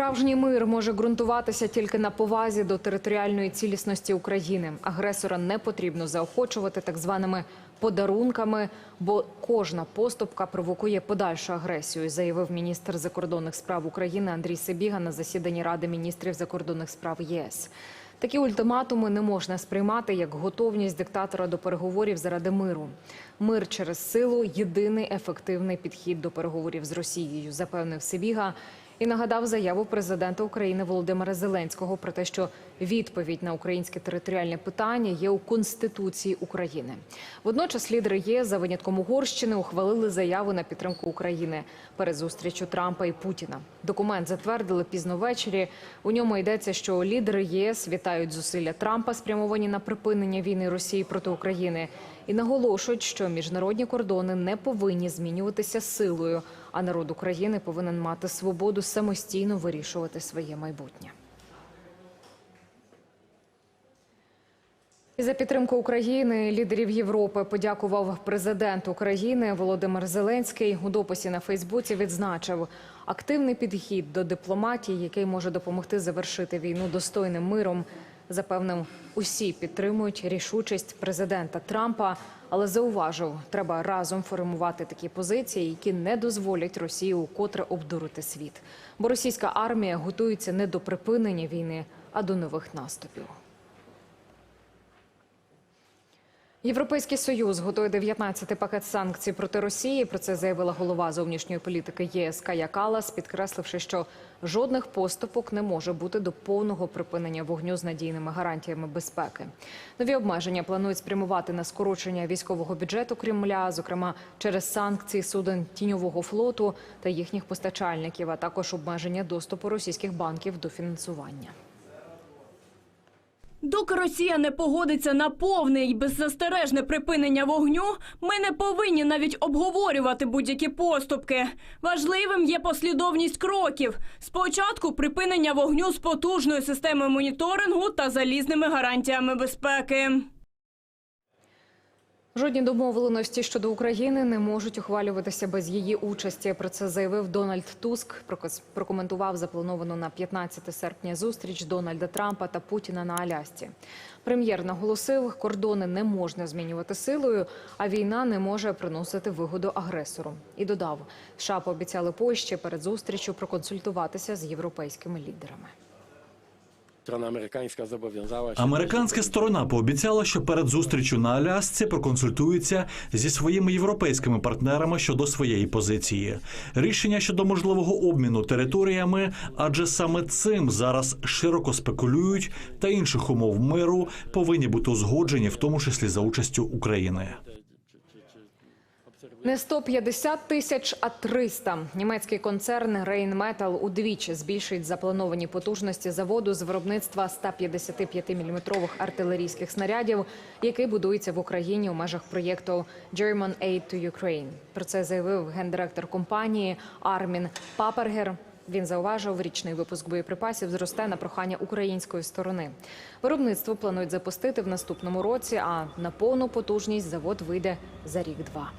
Справжній мир може ґрунтуватися тільки на повазі до територіальної цілісності України. Агресора не потрібно заохочувати так званими подарунками, бо кожна поступка провокує подальшу агресію, заявив міністр закордонних справ України Андрій Сибіга на засіданні Ради міністрів закордонних справ ЄС. Такі ультиматуми не можна сприймати як готовність диктатора до переговорів заради миру. Мир через силу єдиний ефективний підхід до переговорів з Росією, запевнив Сибіга і нагадав заяву президента України Володимира Зеленського про те, що відповідь на українське територіальне питання є у Конституції України. Водночас лідери ЄС за винятком Угорщини ухвалили заяву на підтримку України перед зустрічю Трампа і Путіна. Документ затвердили пізно ввечері. У ньому йдеться, що лідери ЄС вітають зусилля Трампа, спрямовані на припинення війни Росії проти України, і наголошують, що міжнародні кордони не повинні змінюватися силою, а народ України повинен мати свободу самостійно вирішувати своє майбутнє. За підтримку України лідерів Європи подякував президент України Володимир Зеленський. У дописі на Фейсбуці відзначив активний підхід до дипломатії, який може допомогти завершити війну достойним миром. Запевнив, усі підтримують рішучість президента Трампа, але зауважив, треба разом формувати такі позиції, які не дозволять Росії укотре обдурити світ. Бо російська армія готується не до припинення війни, а до нових наступів. Європейський союз готує 19-й пакет санкцій проти Росії. Про це заявила голова зовнішньої політики ЄС Кая Калас, підкресливши, що жодних поступок не може бути до повного припинення вогню з надійними гарантіями безпеки. Нові обмеження планують спрямувати на скорочення військового бюджету Кремля, зокрема через санкції суден тіньового флоту та їхніх постачальників, а також обмеження доступу російських банків до фінансування. Доки Росія не погодиться на повне і беззастережне припинення вогню, ми не повинні навіть обговорювати будь-які поступки. Важливим є послідовність кроків. Спочатку припинення вогню з потужною системою моніторингу та залізними гарантіями безпеки. Жодні домовленості щодо України не можуть ухвалюватися без її участі. Про це заявив Дональд Туск. Прокоментував заплановану на 15 серпня зустріч Дональда Трампа та Путіна на Алясці. Прем'єр наголосив, кордони не можна змінювати силою, а війна не може приносити вигоду агресору. І додав, США пообіцяли Польщі перед зустрічю проконсультуватися з європейськими лідерами. Amerykańska zobowiązała się. Американська сторона пообіцяла, що перед зустрічю на Алясці проконсультується зі своїми європейськими партнерами щодо своєї позиції. Рішення щодо можливого обміну територіями, адже саме цим зараз широко спекулюють, та інших умов миру повинні бути узгоджені, в тому числі за участю України. Не 150 тисяч, а 300. Німецький концерн Rheinmetall удвічі збільшить заплановані потужності заводу з виробництва 155-мм артилерійських снарядів, який будується в Україні у межах проєкту German Aid to Ukraine. Про це заявив гендиректор компанії Армін Папергер. Він зауважив, річний випуск боєприпасів зросте на прохання української сторони. Виробництво планують запустити в наступному році, а на повну потужність завод вийде за рік-два.